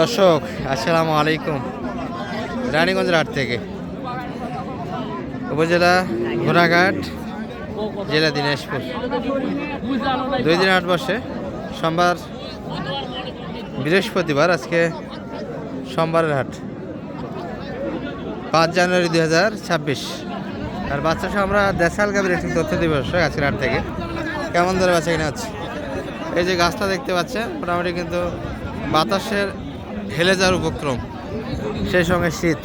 দর্শক, আসসালামু আলাইকুম। রানীগঞ্জের হাট থেকে। উপজেলা, ঘোড়াঘাট, জেলা দিনাজপুর। দুই দিন হাট বসে। সোমবার, বৃহস্পতিবার, আজকে সোমবারের হাট। পাঁচ জানুয়ারি দুই হাজার ছাব্বিশ। আর বাচ্চা সহ আমরা দেশাল গাভীর একটি তথ্য দিবস আজকের হাট থেকে। কেমন ধরে বাচ্চা কিনা হচ্ছে? এই যে গাছটা দেখতে পাচ্ছেন, মোটামুটি কিন্তু বাতাসের হেলে যাওয়ার উপক্রম। সেই সঙ্গে শীত।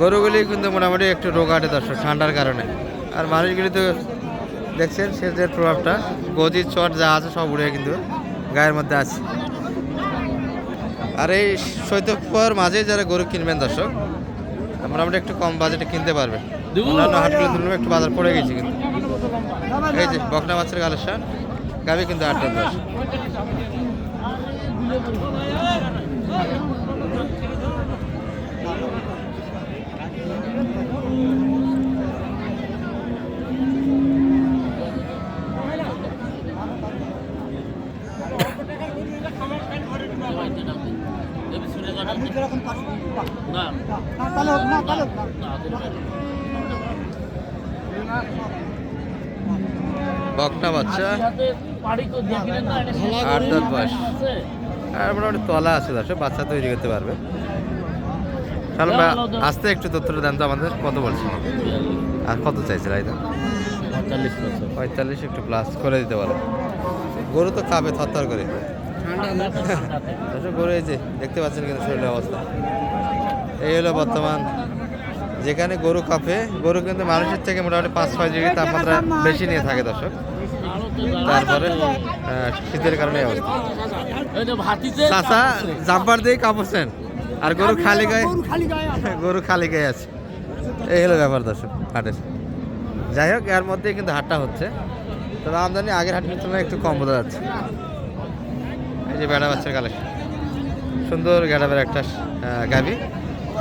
গরুগুলি কিন্তু মোটামুটি একটু রোগাটে দর্শক ঠান্ডার কারণে। আর মানুষগুলি তো দেখছেন সেচের প্রভাবটা গদি চট যা আছে সব উড়ে কিন্তু গায়ের মধ্যে আছে। আর এই শৈত্যপর মাঝে যারা গরু কিনবেন দর্শক মোটামুটি একটু কম বাজেটে কিনতে পারবেন অন্যান্য হাটগুলো তুলনায় একটু বাজার পড়ে গেছে কিন্তু। এই যে বকনা মাছের কালেকশন গাবি কিন্তু আটটা দশ বকনা বাচ্চা। আট দাঁত বয়স আর মোটামুটি তলা আছে দর্শক বাচ্চা তৈরি করতে পারবে। তাহলে আস্তে একটু তথ্যটা দেন তো আমাদের কত বলছে? আর কত চাইছে রাইদা পঁয়তাল্লিশ একটু প্লাস করে দিতে পারো। গরু তো খাবে থরথর করে। গরু দেখতে পাচ্ছেন কিন্তু শরীরের অবস্থা। এই হলো বর্তমান, যেখানে গরু কাঁপে, গরু কিন্তু মানুষের থেকে মোটামুটি পাঁচ, ছয় ডিগ্রি তাপমাত্রা বেশি নিয়ে থাকে দর্শক। তারপরে শীতের কারণে চাষা জাম্পার দিয়ে কাঁপছেন। আর গরু খালি গায়ে গরু খালি গায়ে আছে। এই হলো ব্যাপার দর্শক হাটের যাই হোক, এর মধ্যে কিন্তু হাটটা হচ্ছে। তবে আমদানি আগের হাটের তুলনায় একটু কম বোঝা যাচ্ছে। এই যে বেড়া বাচ্চার কালেকশন সুন্দর গ্যাডাবের একটা গাভী।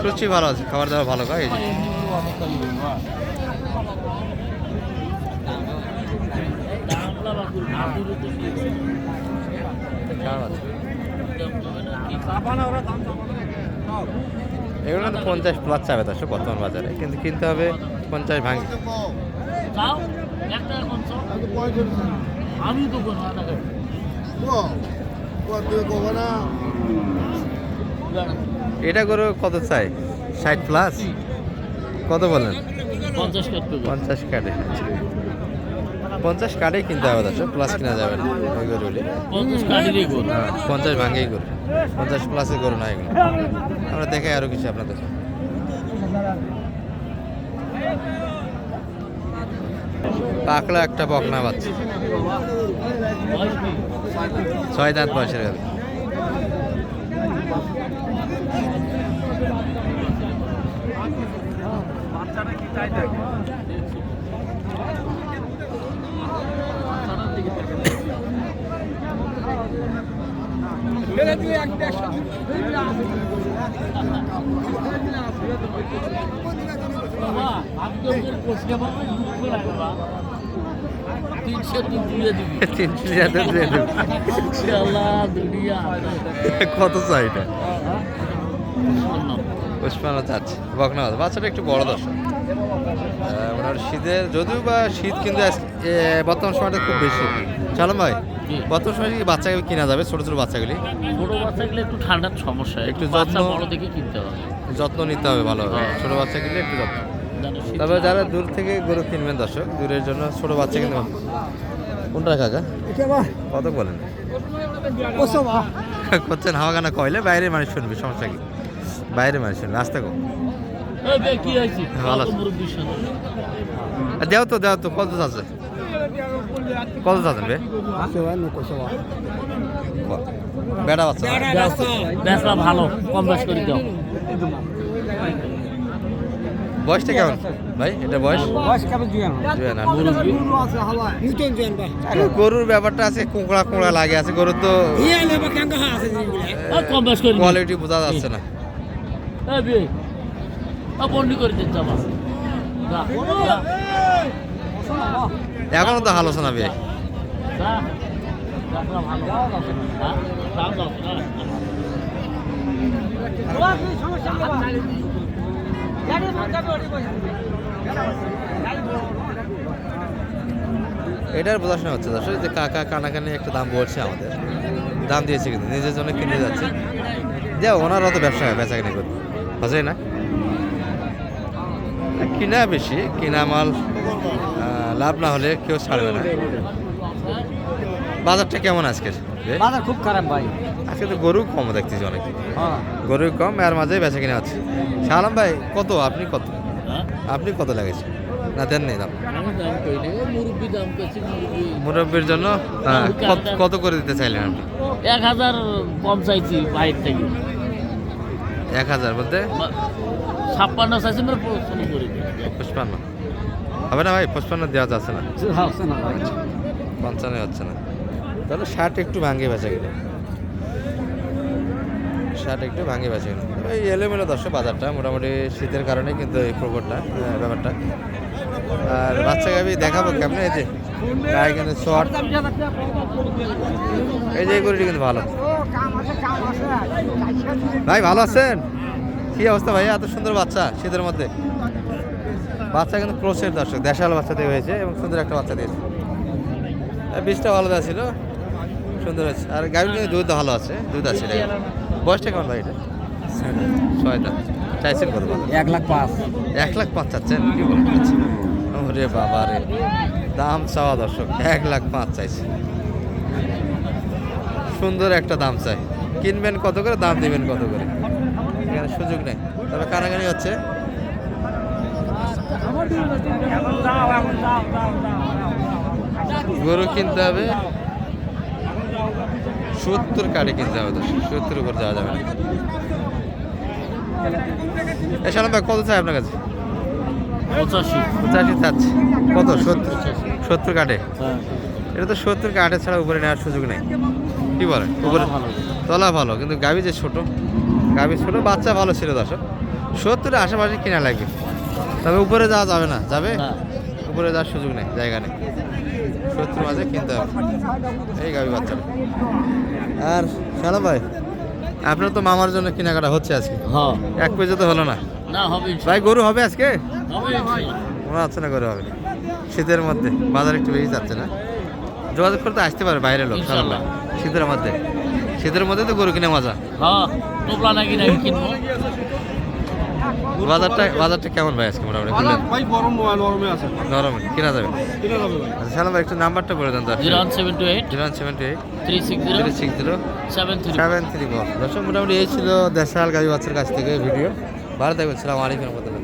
রুচি ভালো আছে খাবার দাবার ভালো খায় এই যে। এগুলো কিন্তু পঞ্চাশ প্লাস চাবে দর্শক বর্তমান বাজারে। কিন্তু কিনতে হবে পঞ্চাশ ভাঙি। আমি তো এটা করে কত চাই? ষাট প্লাস কত বলেন? পঞ্চাশ কাটে পঞ্চাশ কাটেই কিনতে হবে দর্শক প্লাস কিনা যাবে না ওই গরুগুলি হ্যাঁ, পঞ্চাশ ভাঙেই গরু। পঞ্চাশ প্লাসে গরু না এগুলো। আমরা দেখাই আরও কিছু আপনাদের। পাকলা একটা বকনা বাচ্চা। ছয় দাঁত বয়সের গাভী আমি তো কত চাই এটা। পুষ্পানো চাচ্ছে বকনা বাচ্চাটা একটু বড় দর্শক ওনার শীতের যদিও বা শীত কিন্তু বর্তমান সময়টা খুব বেশি চালম ভাই বর্তমান সময় কি বাচ্চাকে কিনা যাবে ছোট ছোট বাচ্চাগুলি ছোট বাচ্চাগুলো একটু ঠান্ডার সমস্যা একটু যত্ন- বড় দেখে কিনতে হবে যত্ন নিতে হবে ভালো হ্যাঁ। ছোট বাচ্চা কিনলে একটু যত্ন শীত তবে যারা দূর থেকে গরু কিনবেন দর্শক দূরের জন্য ছোট বাচ্চা কিন্তু কোনটা কাকা? কত বলেন? করছেন হাওয়া গানা কইলে বাইরে মানুষ শুনবে সমস্যা কি? বাইরে মানুষ শুনবে আসতে? ভালো দেও তো দেও তো কত আছে কত আছেন বে? বেড়া বাচ্চা। ভালো কম বেশ করে দাও। বয়সটা কেমন? ভাই এটা বয়স? গরুর ব্যাপারটা আছে কোঁকড়া কোঁকড়া লাগে আছে গরুর তো। কোয়ালিটি বোঝা যাচ্ছে না। এখনও তো আলোচনা বে যা। দেখলাম ভালো। হ্যাঁ? দাম দাও, দাও। এটার বোঝাশোনা হচ্ছে দর্শক, যে কাকা কানাকানি একটা দাম বলছে আমাদের। দাম দিয়েছে কিন্তু, নিজের জন্য কিনে যাচ্ছে। যে ওনার অত ব্যবসা হয় কিনে করবে হচ্ছে না? কিনা বেশি, কিনা মাল লাভ না হলে কেউ ছাড়বে না। বাজারটা কেমন আজকে বাজার খুব খারাপ ভাই। আজকে তো গরু কম দেখতেছি অনেক। হ্যাঁ। গরু কম এর মাঝে বেচা কিনা আছে সালাম ভাই কত? আপনি কত? হ্যাঁ? আপনি কত লাগেছে না দেন নেই দাম। মুরব্বীর জন্য? হ্যাঁ, কত- কত করে দিতে চাইলেন আপনি? এক হাজার কম চাইছি বাইরে থেকে। এক হাজার বলতে? ছাপ্পান্ন চাইছি মানে পঁচপান্ন হবে না ভাই পঁচপান্ন দেওয়া যাচ্ছে না। পঞ্চান্ন হচ্ছে না। তাহলে ষাট একটু ভাঙে বেচা গেলে ষাট একটু ভাঙে বেচা গেলে এই এলোমেলো দর্শক, বাজারটা মোটামুটি শীতের কারণে কিন্তু এই প্রকটটা ব্যাপারটা। আর বাচ্চা গাবি দেখাবো কেমন? এই যে কিন্তু শর্ট এই যে গরুটি কিন্তু ভালো। ভাই, ভালো আছেন? কি অবস্থা ভাই এত সুন্দর বাচ্চা শীতের মধ্যে। বাচ্চা কিন্তু ক্রোসের দর্শক, দেশাল বাচ্চা দিয়ে হয়েছে এবং সুন্দর একটা বাচ্চা দিয়েছে। বীজটা ভালো ছিল, সুন্দর আছে আর গাড়ির দুধ ভালো আছে, দুধ আছে বয়সটা কেমন ভাই এটা? ছয়টা। চাইছেন কত এক লাখ পাঁচ। এক লাখ পাঁচ চাচ্ছেন? কি বলেন? ওরে বাবা রে। দাম চাওয়া দর্শক এক লাখ পাঁচ চাইছে। সুন্দর একটা দাম চাই। কিনবেন কত করে দাম দিবেন কত করে? এখানে সুযোগ নেই। তবে কানাকানি হচ্ছে। গরু কিনতে হবে। সত্তর কাঠে কিনতে হবে দর্শক সত্তর উপর যাওয়া যাবে না। এ সালাম ভাই কত চাই আপনার কাছে? পঁচাশি। পঁচাশি চাচ্ছে। কত? সত্তর? সত্তর কাটে হ্যাঁ এটা তো সত্তর কাটে ছাড়া উপরে নেওয়ার সুযোগ নেই। কি বলেন? উপরে তলা ভালো কিন্তু গাবি যে ছোট গাবি ছোট বাচ্চা ভালো ছিল দর্শক। সত্তরের আশেপাশে কিনা লাগবে। তবে উপরে যাওয়া যাবে না যাবে? উপরে যাওয়ার সুযোগ নেই জায়গা নেই। সত্তর মাঝে কিনতে হবে। এই গাবি বাচ্চাটা। আর সালাম ভাই। আপনার তো মামার জন্য কেনাকাটা হচ্ছে আজকে। হ্যাঁ। এক পেজে তো হলো না। না হবে ভাই গরু হবে আজকে? মনে হচ্ছে না করে হবে। শীতের মধ্যে। বাজার একটু বেশি যাচ্ছে না। যোগাযোগ করতে আসতে পারে বাইরের লোক ভাই। শীতের মধ্যে। শীতের মধ্যে তো গরু কিনে মজা। হ্যাঁ টোপলা নাকি নাকি কিনবো? বাজারটা বাজারটা কেমন ভাই আজকে মোটামুটি? ভাই গরম নরমে আছে। নরমে। কিনা যাবে? কিনা যাবে ভাই। আচ্ছা সালাম ভাই একটু নাম্বারটা বলে দেন তো zero one seven two eight. Zero one seven two eight. Three six zero. Three six zero. Seven three seven three four. মোটামুটি এই ছিল দেশাল গাড়ি বাচ্চার কাছ থেকে ভিডিও। ভালো থাকবেন সালাম আলাইকুম রহমতুল্লাহ।